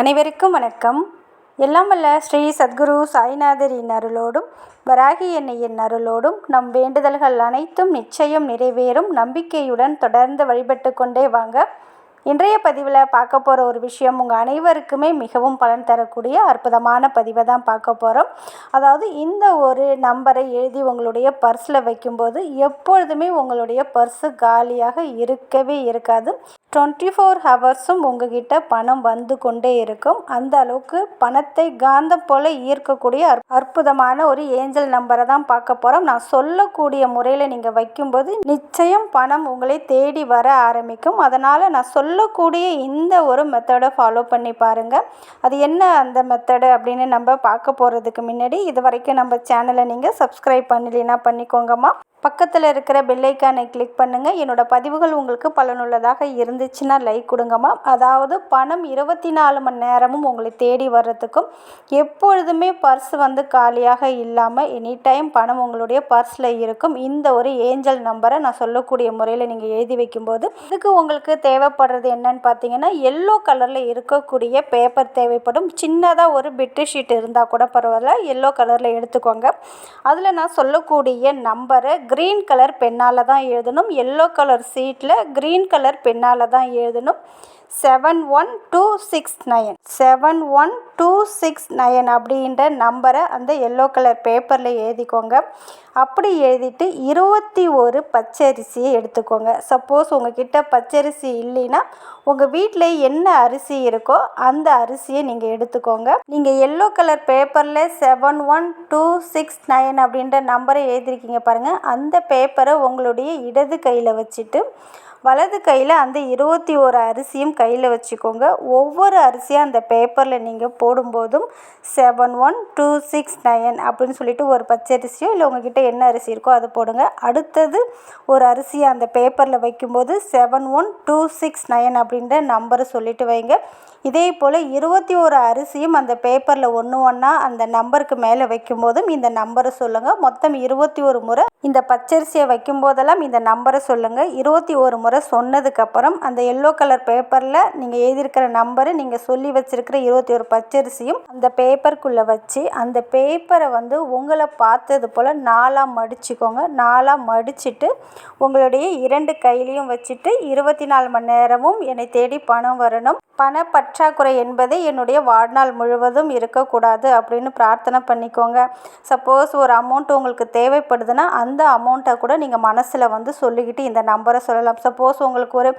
அனைவருக்கும் வணக்கம். எல்லாம் வல்ல ஸ்ரீ சத்குரு சாய்நாதரின் அருளோடும் வராகி எண்ணெயின் அருளோடும் நம் வேண்டுதல்கள் அனைத்தும் நிச்சயம் நிறைவேறும். நம்பிக்கையுடன் தொடர்ந்து வழிபட்டு கொண்டே வாங்க. இன்றைய பதிவில் பார்க்க போகிற ஒரு விஷயம் உங்கள் அனைவருக்குமே மிகவும் பலன் தரக்கூடிய அற்புதமான பதிவை தான் பார்க்க போகிறோம் அதாவது இந்த ஒரு நம்பரை எழுதி உங்களுடைய பர்ஸில் வைக்கும்போது எப்பொழுதுமே உங்களுடைய பர்ஸு காலியாக இருக்கவே இருக்காது. டுவெண்ட்டி ஃபோர் ஹவர்ஸும் உங்ககிட்ட பணம் வந்து கொண்டே இருக்கும். அந்த அளவுக்கு பணத்தை காந்தம் போல் ஈர்க்கக்கூடிய அற்புதமான ஒரு ஏஞ்சல் நம்பரை தான் பார்க்க போகிறோம் நான் சொல்லக்கூடிய முறையில் நீங்கள் வைக்கும்போது நிச்சயம் பணம் உங்களை தேடி வர ஆரம்பிக்கும். அதனால் நான் சொல்லக்கூடிய இந்த ஒரு மெத்தடை ஃபாலோ பண்ணி பாருங்கள் அது என்ன அந்த மெத்தடு அப்படின்னு நம்ம பார்க்க போகிறதுக்கு முன்னாடி இது வரைக்கும் நம்ம சேனலை நீங்கள் சப்ஸ்கிரைப் பண்ணலைன்னா பண்ணிக்கோங்கம்மா. பக்கத்தில் இருக்கிற பெல்லைக்கானை கிளிக் பண்ணுங்கள் என்னோடய பதிவுகள் உங்களுக்கு பலனுள்ளதாக இருந்து இருந்துச்சுன்னா லைக் கொடுங்கம்மா அதாவது பணம் இருபத்தி நாலு மணி நேரமும் உங்களை தேடி வர்றதுக்கும் எப்பொழுதுமே பர்ஸ் வந்து காலியாக இல்லாமல் எனி டைம் பணம் உங்களுடைய பர்ஸில் இருக்கும். இந்த ஒரு ஏஞ்சல் நம்பரை நான் சொல்லக்கூடிய முறையில் நீங்கள் எழுதி வைக்கும்போது இதுக்கு உங்களுக்கு தேவைப்படுறது என்னன்னு பார்த்தீங்கன்னா எல்லோ கலரில் இருக்கக்கூடிய பேப்பர் தேவைப்படும். சின்னதாக ஒரு பிட்டு ஷீட் இருந்தால் கூட பரவாயில்ல. எல்லோ கலரில் எடுத்துக்கோங்க. அதில் நான் சொல்லக்கூடிய நம்பரை க்ரீன் கலர் பென்னால் தான் எழுதணும். எல்லோ கலர் சீட்டில் க்ரீன் கலர் பென்னால் தான் எழுதணும். Seven one two six nine seven one two six nine அப்படின்ற நம்பரை அந்த எல்லோ கலர் பேப்பரில் எழுதிக்கோங்க. அப்படி எழுதிட்டு இருபத்தி ஒரு பச்சரிசியை எடுத்துக்கோங்க. சப்போஸ் உங்ககிட்ட பச்சரிசி இல்லைன்னா உங்கள் வீட்டில் என்ன அரிசி இருக்கோ அந்த அரிசியை நீங்கள் எடுத்துக்கோங்க. நீங்கள் எல்லோ கலர் பேப்பரில் seven one two six nine அப்படின்ற நம்பரை எழுதிருக்கீங்க பாருங்கள் அந்த பேப்பரை உங்களுடைய இடது கையில் வச்சுட்டு வலது கையில் அந்த இருபத்தி ஒரு அரிசியும் கையில் வச்சுக்கோங்க. ஒவ்வொரு அரிசியாக அந்த பேப்பரில் நீங்கள் போடும்போதும் seven one two six nine அப்படின்னு சொல்லிட்டு ஒரு பச்சை அரிசியோ இல்லை உங்ககிட்ட என்ன அரிசி இருக்கோ அதை போடுங்க. அடுத்தது ஒரு அரிசியை அந்த பேப்பரில் வைக்கும்போது seven one two six nine அப்படின்ற நம்பரை சொல்லிட்டு வைங்க. இதே போல் இருபத்தி ஒரு அரிசியும் அந்த பேப்பரில் ஒன்று ஒன்றா அந்த நம்பருக்கு மேலே வைக்கும்போதும் இந்த நம்பரை சொல்லுங்கள் மொத்தம் இருபத்தி ஒரு முறை இந்த பச்சரிசியை வைக்கும்போதெல்லாம் இந்த நம்பரை சொல்லுங்கள் இருபத்தி ஒரு முறை சொன்னதுக்கப்புறம் அந்த எல்லோ கலர் பேப்பரில் நீங்கள் எழுதியிருக்கிற நம்பரு நீங்கள் சொல்லி வச்சுருக்கிற இருபத்தி ஒரு பச்சரிசியும் அந்த பேப்பருக்குள்ளே வச்சு அந்த பேப்பரை வந்து உங்களை பார்த்தது போல் நாலாக மடிச்சுக்கோங்க. நாலாக மடிச்சுட்டு உங்களுடைய இரண்டு கையிலையும் வச்சுட்டு இருபத்தி நாலு மணி நேரமும் என்னை தேடி பணம் வரணும். பணப்பட்ட பற்றாக்குறை என்பது என்னுடைய வாழ்நாள் முழுவதும் இருக்கக்கூடாது அப்படின்னு பிரார்த்தனை பண்ணிக்கோங்க. சப்போஸ் ஒரு அமௌண்ட் உங்களுக்கு தேவைப்படுதுன்னா அந்த அமௌண்ட்டை கூட நீங்கள் மனசில் வந்து சொல்லிக்கிட்டு இந்த நம்பரை சொல்லலாம். சப்போஸ் உங்களுக்கு ஒரு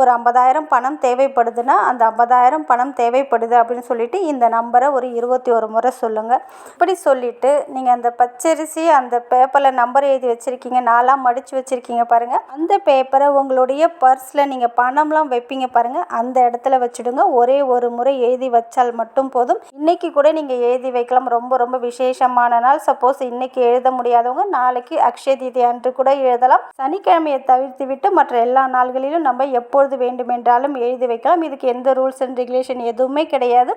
ஒரு ஐம்பதாயிரம் பணம் தேவைப்படுதுன்னா அந்த ஐம்பதாயிரம் பணம் தேவைப்படுது அப்படின்னு சொல்லிட்டு இந்த நம்பரை ஒரு இருபத்தி ஒரு முறை சொல்லுங்கள் இப்படி சொல்லிவிட்டு நீங்கள் அந்த பச்சரிசி அந்த பேப்பரில் நம்பர் எழுதி வச்சுருக்கீங்க நாலாம் மடித்து வச்சுருக்கீங்க பாருங்கள் அந்த பேப்பரை உங்களுடைய பர்ஸில் நீங்கள் பணம்லாம் வைப்பீங்க பாருங்கள் அந்த இடத்துல வச்சுடுங்க. ஒரே ஒரு முறை எழுதி வச்சால் மட்டும் போதும். இன்னைக்கு கூட நீங்கள் எழுதி வைக்கலாம். ரொம்ப ரொம்ப விசேஷமான நாள். சப்போஸ் இன்னைக்கு எழுத முடியாதவங்க நாளைக்கு அக்ஷய தீதி அன்று கூட எழுதலாம். சனிக்கிழமையை தவிர்த்து விட்டு மற்ற எல்லா நாள்களிலும் நம்ம எப்பொழுது வேண்டுமென்றாலும் எழுதி வைக்கலாம். இதுக்கு எந்த ரூல்ஸ் அண்ட் ரெகுலேஷன் எதுவுமே கிடையாது.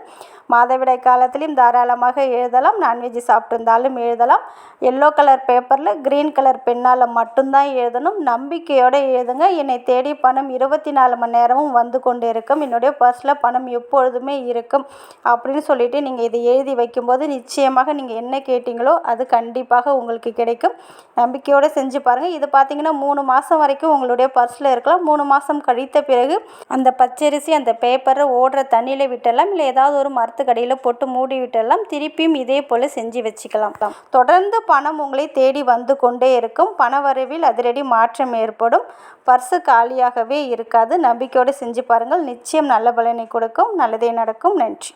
மாதவிடை காலத்திலையும் தாராளமாக எழுதலாம். நான்வெஜ் சாப்பிட்டிருந்தாலும் எழுதலாம். எல்லோ கலர் பேப்பரில் க்ரீன் கலர் பெண்ணால் மட்டும்தான் எழுதணும். நம்பிக்கையோடு எழுதுங்க. என்னை தேடி பணம் இருபத்தி நாலு மணி நேரமும் வந்து கொண்டு இருக்கும் என்னுடைய பர்ஸில் பணம் எப்பொழுதுமே இருக்கும் அப்படின்னு சொல்லிட்டு நீங்கள் இதை எழுதி வைக்கும்போது நிச்சயமாக நீங்கள் என்ன கேட்டிங்களோ அது கண்டிப்பாக உங்களுக்கு கிடைக்கும். நம்பிக்கையோடு செஞ்சு பாருங்கள் இது பார்த்தீங்கன்னா மூணு மாதம் வரைக்கும் உங்களுடைய பர்ஸில் இருக்கலாம். மூணு மாதம் கழித்த பிறகு அந்த பச்சரிசி அந்த பேப்பரை ஓடுற தண்ணியில் விட்டலாம் இல்லை ஏதாவது ஒரு மரத்துக்கடியில் போட்டு மூடி விட்டலாம் திருப்பியும் இதே போல் செஞ்சு வச்சுக்கலாம். தொடர்ந்து பணம் உங்களை தேடி வந்து கொண்டே இருக்கும். பண வரவில் அதிரடி மாற்றம் ஏற்படும். பர்ஸு காலியாகவே இருக்காது. நம்பிக்கையோடு செஞ்சு பாருங்கள். நிச்சயம் நல்ல பலனை கொடுக்கும். நல்லதே நடக்கும். நன்றி.